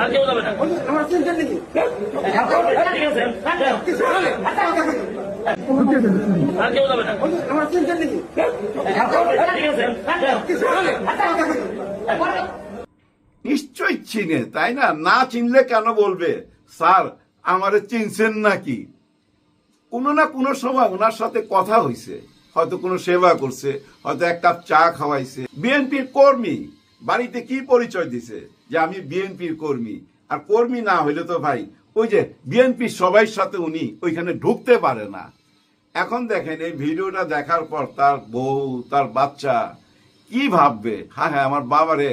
আর কেউ যাবে না আমার চিনছেন নাকি ঠিক আছে আর কেউ যাবে না আমার চিনছেন নাকি ঠিক আছে কিছু নিশ্চয়ই চিনে, তাই না? না চিনলে কেন বলবে? স্যার, আমারে চিনছেন নাকি? কোনো না কোনো সময় ওনার সাথে কথা হয়েছে হয়তো কোনো সেবা করছে, হয়তো এক কাপ চা খাওয়াইছে। বিএনপির কর্মী বাড়িতে কি পরিচয় দিছে? যে আমি বিএনপির কর্মী। আর কর্মী না হইলে তো ভাই, ওই যে বিএনপির সবাই সাথে উনি ওইখানে ঢুকতে পারে না। এখন দেখেন, এই ভিডিওটা দেখার পর তার বউ, তার বাচ্চা কি ভাববে? হ্যাঁ হ্যাঁ আমার বাবারে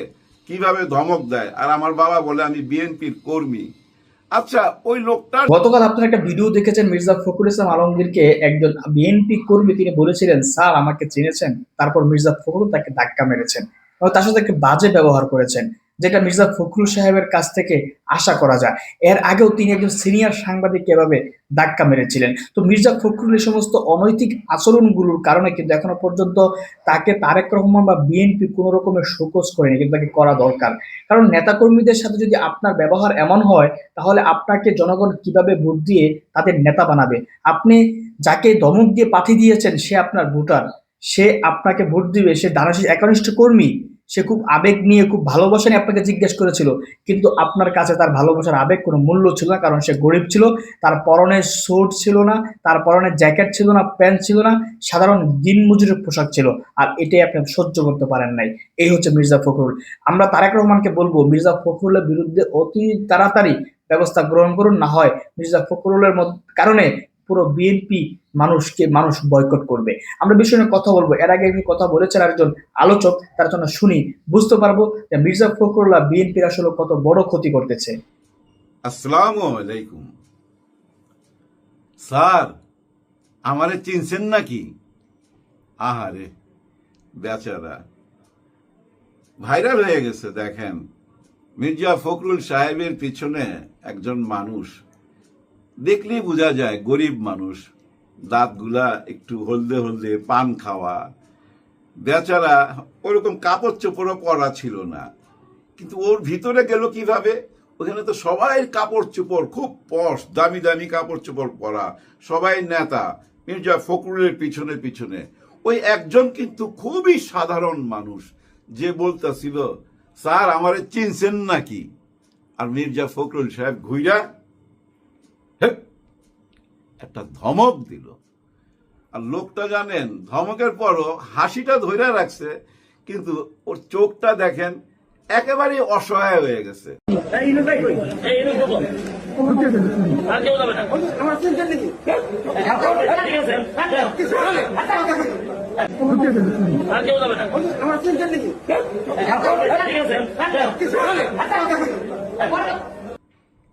কীভাবে ধমক দেয়? আর আমার বাবা বলে, আমি বিএনপির কর্মী। আচ্ছা ওই লোকটার গতকাল আপনারা একটা ভিডিও দেখেছেন, মির্জা ফখরুল ইসলাম আলমগীরকে একজন বিএনপি কর্মী তিনি বলেছিলেন, স্যার, আমাকে চিনেছেন। তারপর মির্জা ফখরুল তাকে ধাক্কা মেরেছেন। তার সাথে একটা বাজে ব্যবহার করেছেন, যেটা মির্জা ফখরুল সাহেবের কাছ থেকে আশা করা যায়। এর আগেও তিনি একজন সিনিয়র সাংবাদিক এভাবে ধাক্কা মেরেছিলেন। তো মির্জা ফখরুল এই সমস্ত অনৈতিক আচরণগুলোর কারণে কিন্তু এখনও পর্যন্ত তাকে তারেক রহমান বা বিএনপি কোনো রকমের শোকজ করেনি, কিন্তু তাকে করা দরকার। কারণ নেতাকর্মীদের সাথে যদি আপনার ব্যবহার এমন হয়, তাহলে আপনাকে জনগণ কীভাবে ভোট দিয়ে তাদের নেতা বানাবে? আপনি যাকে দমক দিয়ে পাঠিয়ে দিয়েছেন, সে আপনার ভোটার। সে আপনাকে ভোট দিবে, সে দানাশী একনিষ্ঠ কর্মী, সে খুব আবেগ নিয়ে, খুব ভালোবাসা নিয়ে আপনাকে জিজ্ঞেস করেছিল। কিন্তু আপনার কাছে তার ভালোবাসার আবেগ কোনো মূল্য ছিল না, কারণ সে গরিব ছিল, তার পরনের স্যুট ছিল না, তার পরনের জ্যাকেট ছিল না প্যান্ট ছিল না, সাধারণ দিনমজুরের পোশাক ছিল, আর এটাই আপনি সহ্য করতে পারেন নাই। এই হচ্ছে মির্জা ফখরুল। আমরা তারেক রহমানকে বলব, মির্জা ফখরুলের বিরুদ্ধে অতি তাড়াতাড়ি ব্যবস্থা গ্রহণ করুন, না হয় মির্জা ফখরুলের কারণে পুরো বিএনপি মানুষকে, মানুষ বয়কট করবে। আমরা বিষয় নিয়ে কথা বলব। এর আগে একটি কথা বলেছেন একজন আলোচক, তার জন্য শুনি। বুঝতে পারব যে মির্জা ফখরুল্লাহ বিএনপির আসলে কত বড় ক্ষতি করতেছে। আসসালামু আলাইকুম। স্যার, আমারে চিনছেন নাকি? আহারে, বেচারা। ভাইরাল হয়ে গেছে, দেখেন। মির্জা ফখরুল সাহেবের পিছনে একজন মানুষ দেখলেই বোঝা যায় গরিব মানুষ, দাঁতগুলা একটু হলদে হলদে, পান খাওয়া। বেচারা ওরকম কাপড় চোপড়ও পরা ছিল না। কিন্তু ওর ভিতরে গেল কীভাবে? ওখানে তো সবাই কাপড় চোপড়, খুব পশ, দামি দামি কাপড় চোপড় পরা, সবাই নেতা, মির্জা ফখরুলের পিছনে পিছনে। ওই একজন কিন্তু খুবই সাধারণ মানুষ, যে বলতেছিল, স্যার, আমারে চিনছেন নাকি? আর মির্জা ফখরুল সাহেব ঘুইরা একটা ধমক দিল। আর লোকটা জানেন ধমকের পরও হাসিটা ধরে রাখছে কিন্তু ওর চোখটা দেখেন একেবারে অসহায় হয়ে গেছে। আমার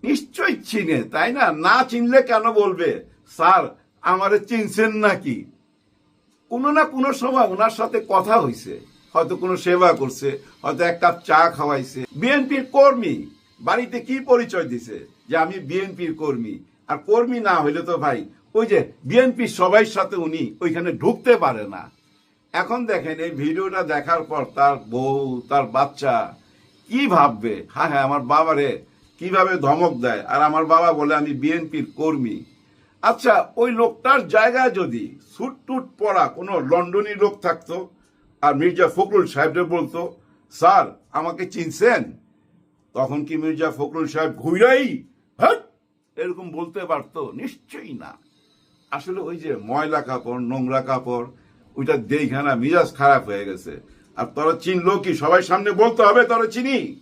নিশ্চয়ই চিনে, তাই না? না চিনলে কেন বলবে? স্যার, আমারে চিনছেন নাকি? কোনো না কোনো সময় ওনার সাথে কথা হয়েছে হয়তো কোনো সেবা করছে, হয়তো এক কাপ চা খাওয়াইছে। বিএনপির কর্মী, বাড়িতে কি পরিচয় দিছে? যে আমি বিএনপির কর্মী। আর কর্মী না হইলে তো ভাই, ওই যে বিএনপির সবাই সাথে উনি ওইখানে ঢুকতে পারে না। এখন দেখেন, এই ভিডিওটা দেখার পর তার বউ, তার বাচ্চা, কি ভাববে? হ্যাঁ হ্যাঁ আমার বাবারে কীভাবে ধমক দেয়? আর আমার বাবা বলে, আমি বিএনপির কর্মী। আচ্ছা ওই লোকটার জায়গায় যদি সুট টুট পরা কোনো লন্ডনী লোক থাকতো, আর মির্জা ফখরুল সাহেবরে বলতো, স্যার, আমাকে চিনছেন? তখন কি মির্জা ফখরুল সাহেব ঘুরাই হ্যাঁ! এরকম বলতে পারতো? নিশ্চয়ই না। আসলে ওই যে ময়লা কাপড়, নোংরা কাপড়, ওইটা দেখে না মিজাজ খারাপ হয়ে গেছে। আর তোরা চিনলো কি? সবাই সামনে বলতে হবে, তোরা চিনি?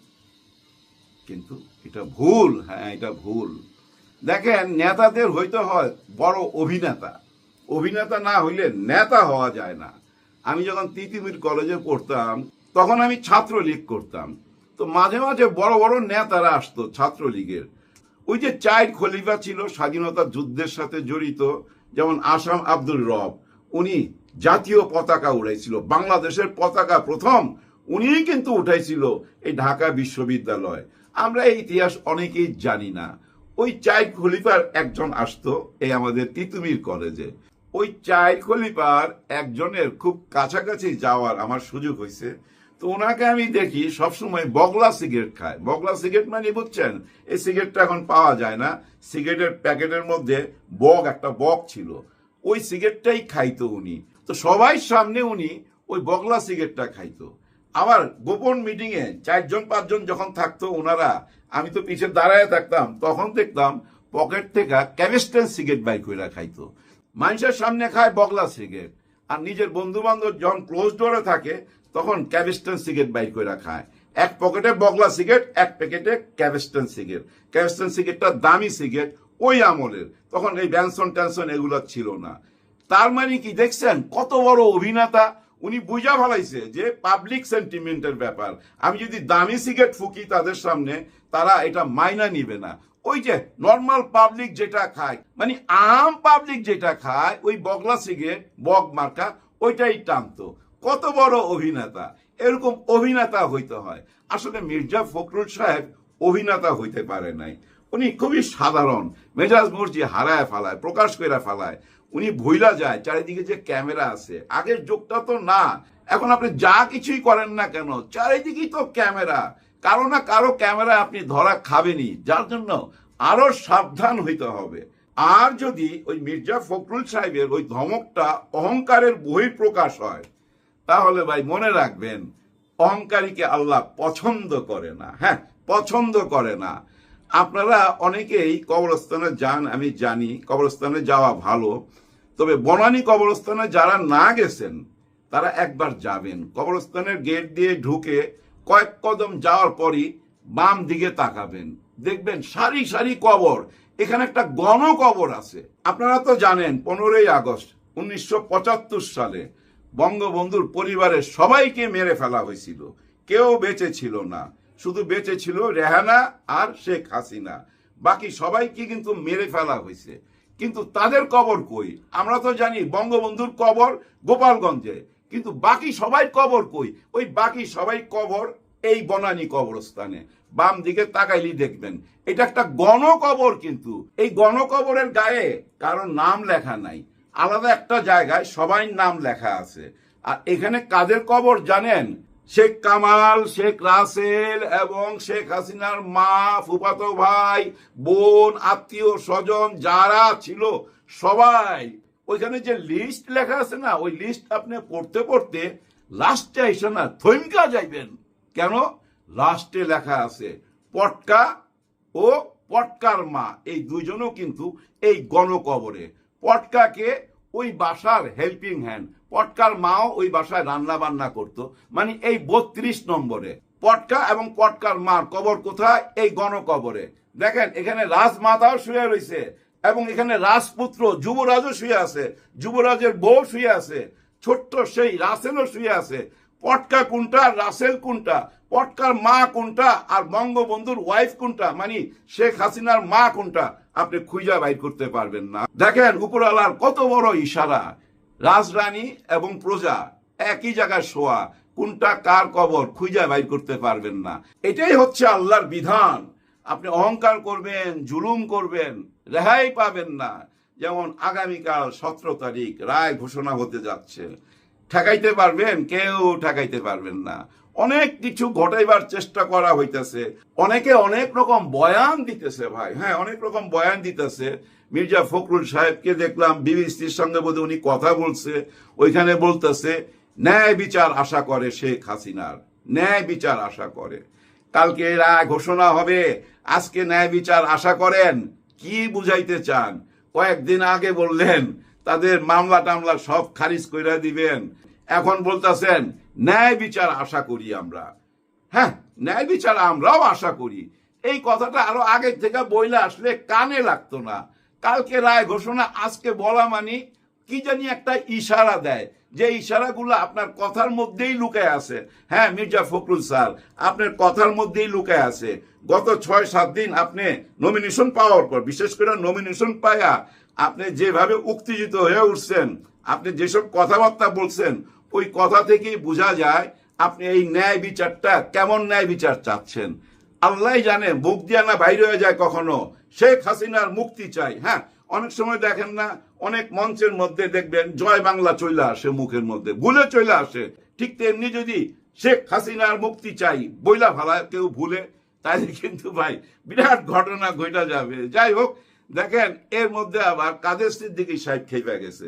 কিন্তু এটা ভুল হ্যাঁ এটা ভুল। দেখেন, নেতাদের হইতে হয় বড় অভিনেতা। অভিনেতা না হইলে নেতা হওয়া যায় না। আমি যখন তিতিমির কলেজে পড়তাম, তখন আমি ছাত্রলীগ করতাম। তো মাঝে মাঝে বড় বড় নেতারা আসতো ছাত্রলীগের। ওই যে চাইর খলিফা ছিল, স্বাধীনতা যুদ্ধের সাথে জড়িত, যেমন আসাম আব্দুল রব, উনি জাতীয় পতাকা উড়াইছিল, বাংলাদেশের পতাকা প্রথম উনিই কিন্তু উঠাইছিল এই ঢাকা বিশ্ববিদ্যালয়। আমরা এই ইতিহাস অনেকেই জানি না। ওই চাই খলিফার একজন আসতো, এই আমাদের তিতুমির কলেজে। ওই চাই খলিফার একজনের খুব কাছাকাছি যাওয়ার আমার সুযোগ হয়েছে। তো ওনাকে আমি দেখি সবসময় বগলা সিগারেট খায়। বগলা সিগারেট মানে বুঝছেন, এই সিগারেটটা এখন পাওয়া যায় না। সিগারেটের প্যাকেটের মধ্যে বগ, একটা বগ ছিল। ওই সিগারেটটাই খাইতো উনি। তো সবাই সামনে উনি ওই বগলা সিগারেটটা খাইতো। আবার গোপন মিটিং এ চারজন, পাঁচজন যখন থাকতো ওনারা, আমি তো পিছে দাঁড়ায় থাকতাম, তখন দেখতাম পকেট থেকে ক্যামিস্টেন সিগারেট বাই করে খাইতো। মানুষের সামনে খায় বগলা সিগারেট আর নিজের বন্ধু বান্ধব যখন ক্লোজ ডোরে থাকে, তখন ক্যাভিস্টন সিগারেট বাইর করে খায়। এক পকেটে বগলা সিগারেট এক প্যাকেটে ক্যাভিস্টন সিগারেট ক্যাভিস্টন সিগারেটটা দামি সিগারেট ওই আমলের। তখন এই ব্যানসন ট্যানসন এগুলো ছিল না। তার মানে কি দেখছেন? কত বড় অভিনেতা উনি বুঝা ফেলাইছে যে পাবলিক সেন্টিমেন্টের ব্যাপার। আমি যদি দামি সিগারেট ফুকি তাদের সামনে, তারা এটা মাইনা নিবে না। ওই যে নর্মাল পাবলিক যেটা খায় মানে আম পাবলিক যেটা খায়, ওই বগলা সিগারেট বগ মার্কা, ওইটাই টানতো। কত বড় অভিনেতা। এরকম অভিনেতা হইতে হয়। আসলে মির্জা ফখরুল সাহেব অভিনেতা হইতে পারে নাই। উনি খুবই সাধারণ। মেজাজ মর্জি হারায় ফেলায়, প্রকাশ করে ফেলায়। উনি ভুইলা যায়, চারিদিকে যে ক্যামেরা আছে। আগের যুগটা তো না। এখন আপনি যা কিছুই করেন না কেন, চারিদিকেই তো ক্যামেরা। কারও না কারও ক্যামেরা আপনি ধরা খাবেনই। যার জন্য আরও সাবধান হইতে হবে। আর যদি ওই মির্জা ফখরুল সাহেবের ওই ধমকটা অহংকারের বহিঃপ্রকাশ হয়, তাহলে ভাই মনে রাখবেন, অহংকারীকে আল্লাহ পছন্দ করে না। হ্যাঁ পছন্দ করে না। আপনারা অনেকেই কবরস্থানে যান, আমি জানি। কবরস্থানে যাওয়া ভালো। তবে বনানী কবরস্থানে যারা না গেছেন, তারা একবার যাবেন। কবরস্থানের গেট দিয়ে ঢুকে কয়েক কদম যাওয়ার পরই বাম দিকে তাকাবেন। দেখবেন সারি সারি কবর। এখানে একটা গণ কবর আছে। আপনারা তো জানেন, পনেরোই আগস্ট উনিশশো পঁচাত্তর সালে বঙ্গবন্ধুর পরিবারের সবাইকে মেরে ফেলা হয়েছিল। কেউ বেঁচে ছিল না। শুধু বেঁচে ছিল রেহানা আর শেখ হাসিনা। বাকি সবাইকে কিন্তু মেরে ফেলা হয়েছে। কিন্তু তাদের কবর কই? আমরা তো জানি বঙ্গবন্ধুর কবর গোপালগঞ্জে। কিন্তু বাকি সবাই কবর কই? ওই বাকি সবাই কবর এই বনানী কবরস্থানে। বাম দিকে তাকাইলি দেখবেন, এটা একটা গণকবর কিন্তু। এই গণকবরের গায়ে কারও নাম লেখা নাই। আলাদা একটা জায়গায় সবাই নাম লেখা আছে। আর এখানে কাদের কবর জানেন? শেখ কামাল, শেখ রাসেল এবং শেখ হাসিনার মা ফুফাতো ভাই, বোন, আত্মীয় স্বজন যারা ছিল, সবাই। ওইখানে যে লিস্ট লেখা আছে না, ওই লিস্ট আপনি পড়তে পড়তে লাস্টে এসে না থমকা যাইবেন। কেন? লাস্টে লেখা আছে, পটকা ও পটকার মা। এই দুইজনও কিন্তু এই গণকবরে। পটকাকে ওই বাসার হেল্পিং হ্যান্ড পটকার মাও ওই বাসায় রান্না বান্না করতো। মানে এই বত্রিশ নম্বরে। পটকা এবং পটকার মার কবর কোথায়? এই গণকবরে। দেখেন, এখানে রাজমাতাও শুয়ে রয়েছে এবং এখানে রাজপুত্র যুবরাজও শুয়ে আছে। যুবরাজের বউ শুয়ে আছে। ছোট্ট সেই রাসেলও শুয়ে আছে। পটকা কোনটা? রাসেল কোনটা? পটকার মা কোনটা? আর বঙ্গবন্ধুর ওয়াইফ কোনটা? মানে শেখ হাসিনার মা কোনটা? আপনি খুঁজা বাইর করতে পারবেন না। দেখেন, উপরওয়ালার কত বড় ইশারা। রাজরানী এবং প্রজা একই জায়গায় শোয়া। কোনটা কার কবর খুঁজা বাইর করতে পারবেন না। এটাই হচ্ছে আল্লাহর বিধান। আপনি অহংকার করবেন, জুলুম করবেন, রেহাই পাবেন না। যেমন আগামীকাল সতেরো তারিখ রায় ঘোষণা হতে যাচ্ছে। ঠেকাইতে পারবেন, কেউ ঠেকাইতে পারবেন না। অনেক কিছু ঘটাইবার চেষ্টা করা হইতেছে। অনেকে অনেক রকম বয়ান দিতেছে ভাই। হ্যাঁ অনেক রকম বয়ান দিতেছে। মির্জা ফখরুল সাহেবকে দেখলাম, বিবিসির সঙ্গে বোধ উনি কথা বলছে। ওইখানে বলতেছে, ন্যায় বিচার আশা করে শেখ হাসিনার। ন্যায় বিচার আশা করে। কালকে রায় ঘোষণা হবে, আজকে ন্যায় বিচার আশা করেন। কি বুঝাইতে চান? কয়েকদিন আগে বললেন, তাদের মামলা টামলা সব খারিজ করে দিবেন। এখন বলতেছেন, ন্যায় বিচার আশা করি আমরা। হ্যাঁ ন্যায় বিচার আমরাও আশা করি। এই কথাটা আরও আগে থেকে বইলে আসলে কানে লাগতো না। কালকে রায় ঘোষণা, আজকে বলা মানে কি জানি একটা ইশারা দেয়। যে ইশারাগুলো আপনার কথার মধ্যেই লুকায় আছে। হ্যাঁ মির্জা ফখরুল স্যার, আপনার কথার মধ্যেই লুকায় আছে। গত ছয়, সাত দিন আপনি নমিনেশন পাওয়ার পর, বিশেষ করে নমিনেশন পায়া, আপনি যেভাবে উত্তেজিত হয়ে উঠছেন, আপনি যেসব কথাবার্তা বলছেন ওই কথা থেকেই বোঝা যায় আপনি এই ন্যায় বিচারটা কেমন ন্যায় বিচার চাচ্ছেন। আল্লাহ জানে মুখ দিয়া না বাইরে হয়ে যায় কখনো। শেখ হাসিনার মুক্তি চাই হ্যাঁ? অনেক সময় দেখেন না, অনেক মঞ্চের মধ্যে দেখবেন জয় বাংলা চলে আসে মুখের মধ্যে, ভুলে চলে আসে। ঠিক তেমনি যদি শেখ হাসিনার মুক্তি চাই, বইলা ভালা কেউ ভুলে তাইলে কিন্তু ভাই বিরাট ঘটনা ঘটা যাবে। যাই হোক, দেখেন, এর মধ্যে আবার কাদের সিদ্দিকী সাহেব খেপে গেছে।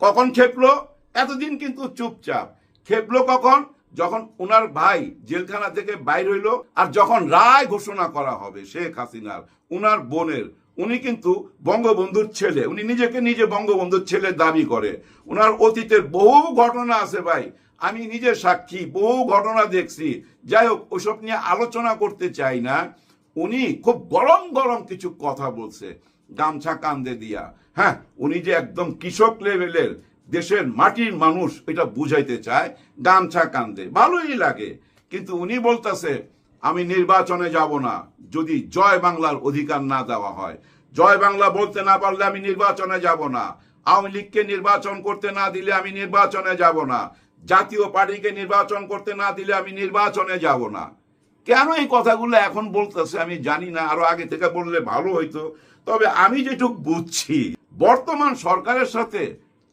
কখন খেপলো? এতদিন কিন্তু চুপচাপ। খেপলো কখন? যখন ওনার ভাই জেলখানা থেকে বাইর হইল আর যখন রায় ঘোষণা করা হবে শেখ হাসিনার, উনার বোনের, উনি কিন্তু বঙ্গবন্ধুর ছেলে। উনি নিজেকে নিজে বঙ্গবন্ধুর ছেলে দাবি করে। উনার অতীতের বহু ঘটনা আছে ভাই। আমি নিজে সাক্ষী, বহু ঘটনা দেখছি। যাই হোক, ওসব নিয়ে আলোচনা করতে চাই না। উনি খুব গরম গরম কিছু কথা বলছে। গামছা কান্দে দিয়া। হ্যাঁ উনি যে একদম কৃষক লেভেলের দেশের মাটির মানুষ এটা বুঝাইতে চায়, গামছা কান্দে, ভালোই লাগে। কিন্তু উনি বলতেছে, আমি নির্বাচনে যাব না, যদি জয় বাংলার অধিকার না দেওয়া হয়। জয় বাংলা বলতে না পারলে আমি নির্বাচনে যাব না। আওয়ামী লীগকে নির্বাচন করতে না দিলে আমি নির্বাচনে যাব না। জাতীয় পার্টিকে নির্বাচন করতে না দিলে আমি নির্বাচনে যাব না। কেন এই কথাগুলো এখন বলতেছে আমি জানি না, আরও আগে থেকে বললে ভালো হইতো। তবে আমি যেটুক বুঝছি, বর্তমান সরকারের সাথে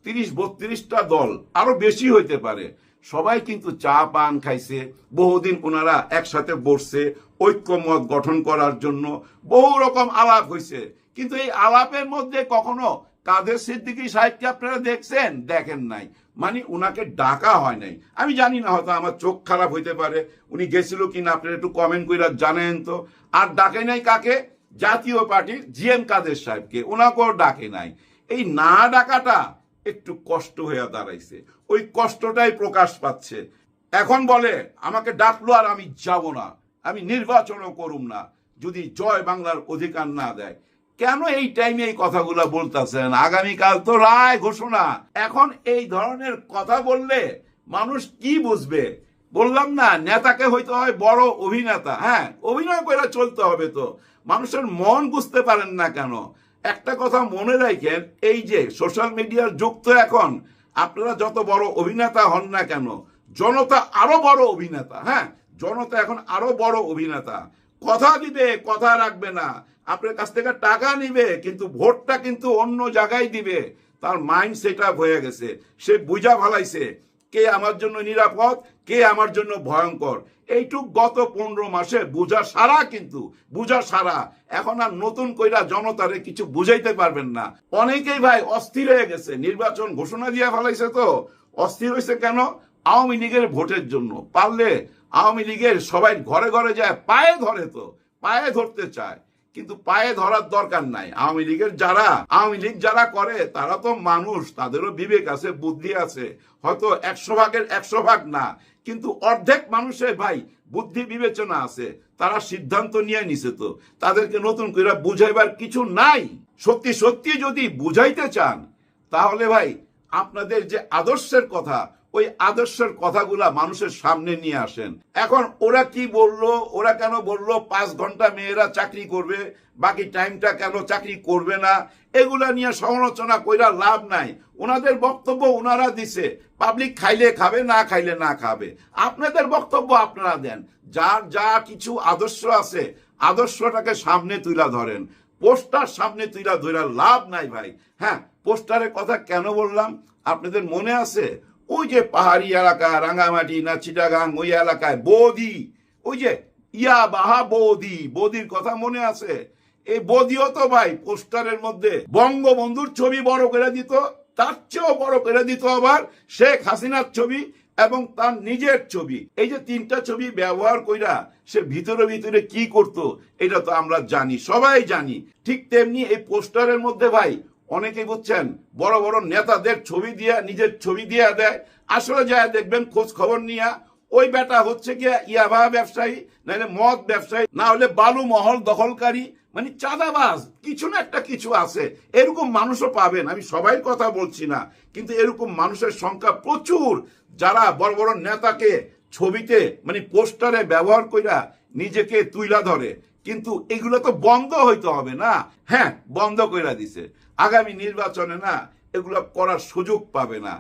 তিরিশ, বত্রিশটা দল আরও বেশি হইতে পারে। সবাই কিন্তু চা পান খাইছে, বহুদিন ওনারা একসাথে বসছে, ঐক্যমত গঠন করার জন্য বহু রকম আলাপ হয়েছে কিন্তু এই আলাপের মধ্যে কখনো কাদের সিদ্দিকী সাহেবকে আপনারা দেখছেন? দেখেন নাই। মানে উনাকে ডাকা হয় নাই। আমি জানি না, হয়তো আমার চোখ খারাপ হইতে পারে। উনি গেছিল কি না আপনারা একটু কমেন্ট করে জানেন তো। আর ডাকে নাই কাকে? জাতীয় পার্টির জি জিএম কাদের সাহেবকে। ওনাকেও ডাকে নাই। এই না ডাকাটা একটু কষ্ট হয়ে দাঁড়াইছে। ওই কষ্টটাই প্রকাশ পাচ্ছে। এখন বলে, আমাকে ডাকলো আর আমি যাব না। আমি নির্বাচনও করুম না। যদি জয় বাংলার অধিকার না দেয়। কেন এই টাইমে এই কথাগুলো বলতেছেন? আগামীকাল তো রায় ঘোষণা। এখন এই ধরনের কথা বললে মানুষ কি বুঝবে? বললাম না, নেতাকে হইতে হয় বড় অভিনেতা। হ্যাঁ অভিনয় করে চলতে হবে তো। মানুষের মন বুঝতে পারেন না কেন? একটা কথা মনে রাখেন, এই যে সোশ্যাল মিডিয়ার যুগ তো এখন, আপনারা যত বড় অভিনেতা হন না কেন, জনতা আরও বড় অভিনেতা হ্যাঁ? জনতা এখন আরও বড় অভিনেতা। কথা দিবে, কথা রাখবে না। আপনার কাছ থেকে টাকা নিবে, কিন্তু ভোটটা কিন্তু অন্য জায়গায় দিবে। তার মাইন্ড সেট হয়ে গেছে। সে বুঝা ভালাইছে কে আমার জন্য নিরাপদ কে আমার জন্য ভয়ঙ্কর? এইটুক গত পনেরো মাসে বুঝা সারা কিন্তু, বুঝা সারা। এখন আর নতুন কইরা জনতারে কিছু বুঝাইতে পারবেন না। অনেকেই ভাই অস্থির হয়ে গেছে, নির্বাচন ঘোষণা দিয়ে ফেলাইছে তো। অস্থির হয়েছে কেন? আওয়ামী লীগের ভোটের জন্য। পারলে আওয়ামী লীগের সবাই ঘরে ঘরে যায়, পায়ে ধরে তো, পায়ে ধরতে চায়। কিন্তু পায়ে ধরার দরকার নাই। আওয়ামী লীগের যারা, আওয়ামী লীগ যারা করে, তারা তো মানুষ, তাদেরও বিবেক আছে, বুদ্ধি আছে। হয়তো একশো ভাগের একশো ভাগ না। কিন্তু অর্ধেক মানুষের ভাই বুদ্ধি বিবেচনা আছে, তারা সিদ্ধান্ত নিয়ে নিছে তো। তাদেরকে নতুন করে বুঝাইবার কিছু নাই। সত্যি সত্যি যদি বুঝাইতে চান, তাহলে ভাই, আপনাদের যে আদর্শের কথা ওই আদর্শের কথাগুলা মানুষের সামনে নিয়ে আসেন। এখন ওরা কি বলল, ওরা কেন বলল পাঁচ ঘণ্টা মেয়েরা চাকরি করবে, বাকি টাইমটা কেন চাকরি করবে না? এগুলা নিয়ে সমালোচনা কইরা লাভ নাই। ওনাদের বক্তব্য ওনারা দিছে, পাবলিক খাইলে খাবে, না খাইলে না খাবে। আপনাদের বক্তব্য আপনারা দেন। যার যা কিছু আদর্শ আছে, আদর্শটাকে সামনে তুলা ধরেন। পোস্টার সামনে তুইলা ধইরা লাভ নাই ভাই। হ্যাঁ পোস্টারের কথা কেন বললাম? আপনাদের মনে আছে? ওই যে পাহাড়ি এলাকা রাঙ্গামাটি না চিটাগাং, ওই এলাকায় বৌদি, ওই যে ইয়া বাহা বৌদি, বৌদির কথা মনে আছে? এই বৌদিও তো ভাই পোস্টারের মধ্যে বঙ্গবন্ধুর ছবি বড় করে দিত, তার চেয়েও বড় করে দিত আবার শেখ হাসিনার ছবি এবং তার নিজের ছবি। এই যে তিনটা ছবি ব্যবহার কইরা সে ভিতরে ভিতরে কি করত, এটা তো আমরা জানি, সবাই জানি। ঠিক তেমনি এই পোস্টারের মধ্যে ভাই অনেকেই বুঝছেন, বড় বড় নেতাদের ছবি দিয়ে, নিজের ছবি দিয়ে দেয়। আসলে যায় দেখবেন, খোঁজ খবর নিয়ে, ওই বেটা হচ্ছে গিয়া ইয়াবা ব্যবসায়ী, নাহলে মদ ব্যবসায়ী, না হলে বালু মহল দখলকারী মানে চাঁদাবাজ, কিছু না একটা কিছু আছে। এরকম মানুষও পাবেন, আমি সবাই কথা বলছি না, কিন্তু এরকম মানুষের সংখ্যা প্রচুর। যারা বড় বড় নেতাকে ছবিতে মানে পোস্টারে ব্যবহার কইরা নিজেকে তুইলা ধরে কিন্তু এগুলো তো বন্ধ হইতে হবে না। হ্যাঁ বন্ধ কইরা দিছে। আগামী নির্বাচনে না, এগুলো করার সুযোগ পাবে না।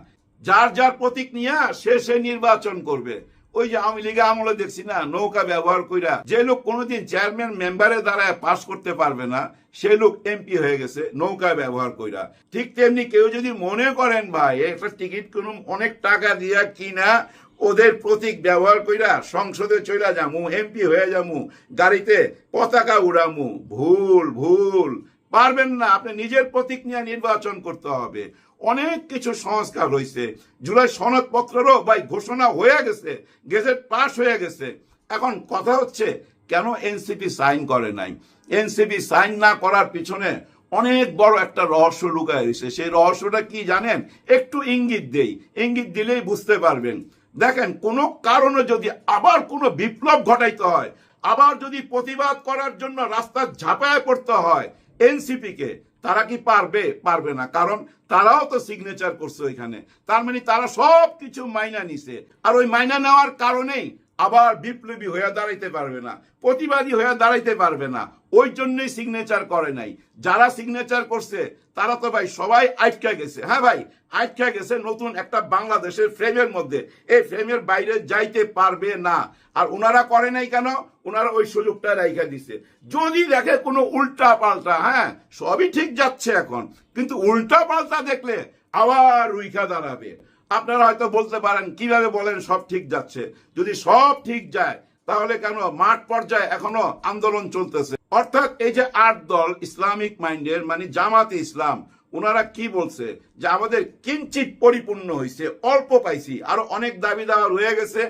যার যার প্রতীক নিয়ে সে সে নির্বাচন করবে। ওই যে আওয়ামী লীগে আমলে দেখছি না, নৌকা ব্যবহার কইরা যে লোক কোনোদিন চেয়ারম্যান মেম্বারের দ্বারা পাস করতে পারবে না, সে লোক এমপি হয়ে গেছে, নৌকা ব্যবহার কইরা। ঠিক তেমনি কেউ যদি মনে করেন, ভাই, একটা টিকিট কোন অনেক টাকা দিয়া কিনা ওদের প্রতীক ব্যবহার কইরা সংসদে চলে যামু, এমপি হয়ে যামু, গাড়িতে পতাকা উড়ামু। ভুল ভুল। পারবেন না, আপনি নিজের প্রতীক নিয়ে নির্বাচন করতে হবে। অনেক কিছু সংস্কার হয়েছে জুলাই সনদপত্রেরও ভাই ঘোষণা হয়ে গেছে, গেজেট পাস হয়ে গেছে। এখন কথা হচ্ছে, কেন এনসিপি সাইন করে নাই? এনসিপি সাইন না করার পিছনে অনেক বড় একটা রহস্য লুকায় রয়েছে। সেই রহস্যটা কি জানেন? একটু ইঙ্গিত দেই। ইঙ্গিত দিলেই বুঝতে পারবেন। দেখেন, কোনো কারণে যদি আবার কোনো বিপ্লব ঘটাইতে হয়, আবার যদি প্রতিবাদ করার জন্য রাস্তা ঝাঁপায় পড়তে হয় এনসিপি কে তারা কি পারবে? পারবে না। কারণ তারাও তো সিগনেচার করছে ওইখানে। তার মানে তারা সব কিছু মাইনা নিছে। আর ওই মাইনা নেওয়ার কারণেই আবার বিপ্লবী হয়ে দাঁড়াইতে পারবে না, প্রতিবাদী হয়ে দাঁড়াইতে পারবে না। ওই জন্যই সিগনেচার করে নাই। যারা সিগনেচার করছে, তারা তো ভাই সবাই আটকা গেছে। হ্যাঁ ভাই, আটকা গেছে নতুন একটা বাংলাদেশের ফ্রেমের মধ্যে। এই ফ্রেমের বাইরে যাইতে পারবে না। আর ওনারা করে নাই কেন? ওনারা ওই সুযোগটা রাইখা দিছে। যদি দেখে কোনো উল্টা পাল্টা হ্যাঁ সবই ঠিক যাচ্ছে এখন। কিন্তু উল্টা পাল্টা দেখলে আবার রুইখা দাঁড়াবে। আপনারা হয়তো বলতে পারেন, কীভাবে বলেন সব ঠিক যাচ্ছে? যদি সব ঠিক যায়, তাহলে কেন মাঠ পর্যায়ে এখনও আন্দোলন চলতেছে? অর্থাৎ এই যে আট দল ইসলামিক মাইন্ডের মানে জামাতে ইসলাম ওনারা কি বলছে? যে আমাদের কিঞ্চিত পরিপূর্ণ হয়েছে অল্প পাইছি, আরও অনেক দাবি দাওয়া রয়ে গেছে,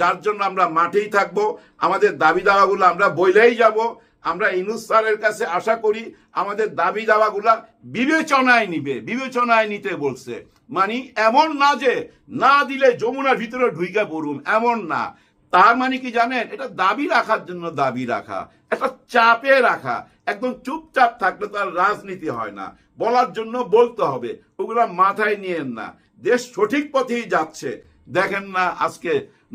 যার জন্য আমরা মাঠেই থাকব, আমাদের দাবি দাওয়াগুলো আমরা বইলেই যাব আমরা ইনুস স্যারের কাছে আশা করি আমাদের দাবি দাওয়াগুলা বিবেচনায় নিবে, বিবেচনায় নিতে বলছে। মানে এমন না যে না দিলে যমুনার ভিতরে ঢুইকা পড়ুম এমন না। তার মানে কি জানেন? এটা দাবি রাখার জন্য দাবি রাখা, একটা চাপে রাখা। একদম চুপচাপ থাকলে তার রাজনীতি হয় না। বলার জন্য বলতে হবে, ওগুলা মাথায় নিয়েন না। দেশ সঠিক পথেই যাচ্ছে। দেখেন না, আজকে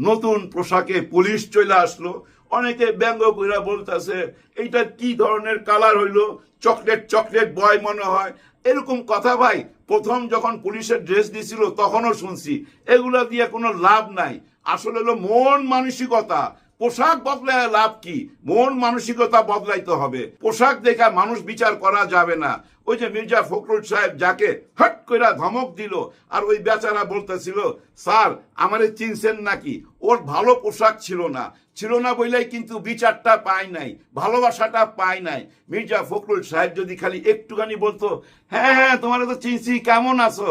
নতুন পোশাকে পুলিশ চলে আসলো। অনেকে ব্যঙ্গ কইরা বলতেছে, এইটা কি ধরনের কালার হইল? চকলেট চকলেট বয় মনে হয়। এরকম কথা ভাই, প্রথম যখন পুলিশের ড্রেস দিছিল তখনও শুনছি। এগুলা দিয়ে কোনো লাভ নাই। আসলে হলো মন মানসিকতা। পোশাক বদলায় লাভ কি? মন মানসিকতা বদলাইতে হবে। পোশাক দেখা মানুষ বিচার করা যাবে না। ওই যে মির্জা ফখরুল সাহেব যাকে হট কইরা ধমক দিল, আর ওই বেচারা বলতেছিল, স্যার, আমারে চিনছেন নাকি? ওর ভালো পোশাক ছিল না। ছিল না বইলেই কিন্তু বিচারটা পায় নাই, ভালোবাসাটা পায় নাই। মির্জা ফখরুল সাহেব যদি খালি একটুখানি বলতো হ্যাঁ হ্যাঁ তোমার তো চিনছি, কেমন আছো?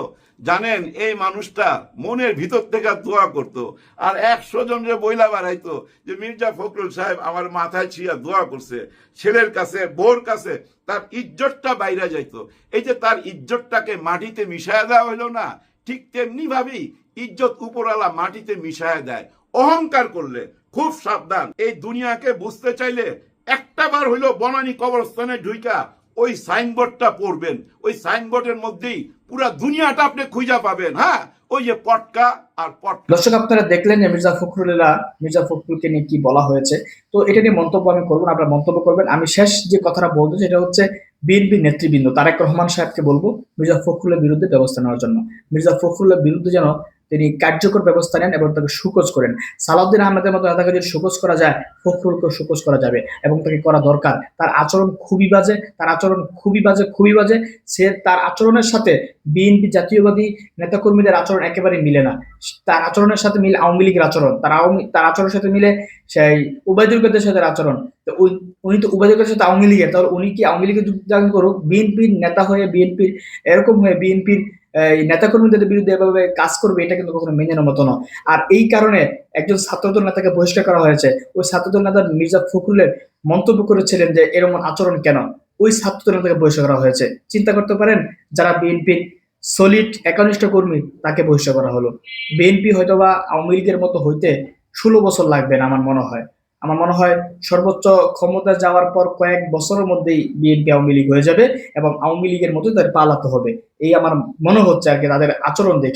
জানেন, এই মানুষটা মনের ভিতর থেকে দোয়া করতো, আর একশো জন যে বইলা বাড়াইতো, যে মির্জা ফখরুল সাহেব আমার মাথায় ছিয়া দোয়া করছে, ছেলের কাছে বোর কাছে তার ইজ্জতটা বাইরে যাইতো। এই যে তার ইজ্জতটাকে মাটিতে মিশায়া দেওয়া হইল না, ঠিক তেমনি ভাবেই ইজ্জত উপরওয়ালা মাটিতে মিশায়া দেয়। অহংকার করলে খুব সাবধান। এই দুনিয়াকে বুঝতে চাইলে একটা বার হইল বনানী কবরস্থানে ঢুইকা ওই সাইনবোর্ডটা পড়বেন। ওই সাইনবোর্ডের মধ্যেই পুরা দুনিয়াটা আপনি খুঁজা পাবেন হ্যাঁ? ওই যে পটকা আর পটকা। দর্শক, আপনারা দেখলেন যে মির্জা ফখরুলেরা মির্জা ফখরুলকে নিয়ে কি বলা হয়েছে। তো এটা নিয়ে মন্তব্য আমি করব আপনারা মন্তব্য করবেন। আমি শেষ যে কথাটা বলব সেটা হচ্ছে বিএনপি নেতৃবৃন্দ, তারেক রহমান সাহেবকে বলব, মির্জা ফখরুলের বিরুদ্ধে ব্যবস্থা নেওয়ার জন্য। মির্জা ফখরুলের বিরুদ্ধে যেন তিনি কার্যকর ব্যবস্থা নেন এবং তাকে সুকোজ করেন। সালাউদ্দিন আহমেদের মতো নেতাকে যদি সুকোজ করা যায় ফখরুলকে সুকোজ করা যাবে এবং তাকে করা দরকার। তার আচরণ খুবই বাজে, তার আচরণ খুবই বাজে খুবই বাজে। সে তার আচরণের সাথে বিএনপি জাতীয়বাদী নেতাকর্মীদের আচরণ একেবারে মিলে না। তার আচরণের সাথে মিলে আওয়ামী লীগের আচরণ। তার আওয়ামী, তার আচরণের সাথে মিলে সেই উবায়দুল কাদের সাথে আচরণ। তো উনি তো উবায়দুল কাদের সাথে আওয়ামী লীগের। তাহলে উনি কি আওয়ামী লীগের যোগদান করুক? বিএনপির নেতা হয়ে বিএনপির এরকম হয়ে বিএনপির এই নেতাকর্মীদের বিরুদ্ধে এভাবে কাজ করবে, এটা কিন্তু কখনো মেনে মতো না আর এই কারণে একজন ছাত্রদল নেতাকে বহিষ্কার করা হয়েছে। ওই ছাত্রদল নেতা মির্জা ফখরুলের মন্তব্য করেছিলেন যে, এরকম আচরণ কেন? ওই ছাত্রদল নেতাকে বহিষ্কার করা হয়েছে। চিন্তা করতে পারেন, যারা বিএনপির সলিড, একনিষ্ঠ কর্মী, তাকে বহিষ্কার করা হলো। বিএনপি হয়তোবা আওয়ামী লীগের মতো হইতে ষোলো বছর লাগবে না, আমার মনে হয়। আমার মনে হয় সর্বোচ্চ ক্ষমতা যাওয়ার পর কয়েক বছরের মধ্যেই বিএনপি আওয়ামী লীগ হয়ে যাবে এবং আওয়ামী লীগের মতো তাদের পালাতে হবে। এই আমার মনে হচ্ছে আর কি তাদের আচরণ দেখে।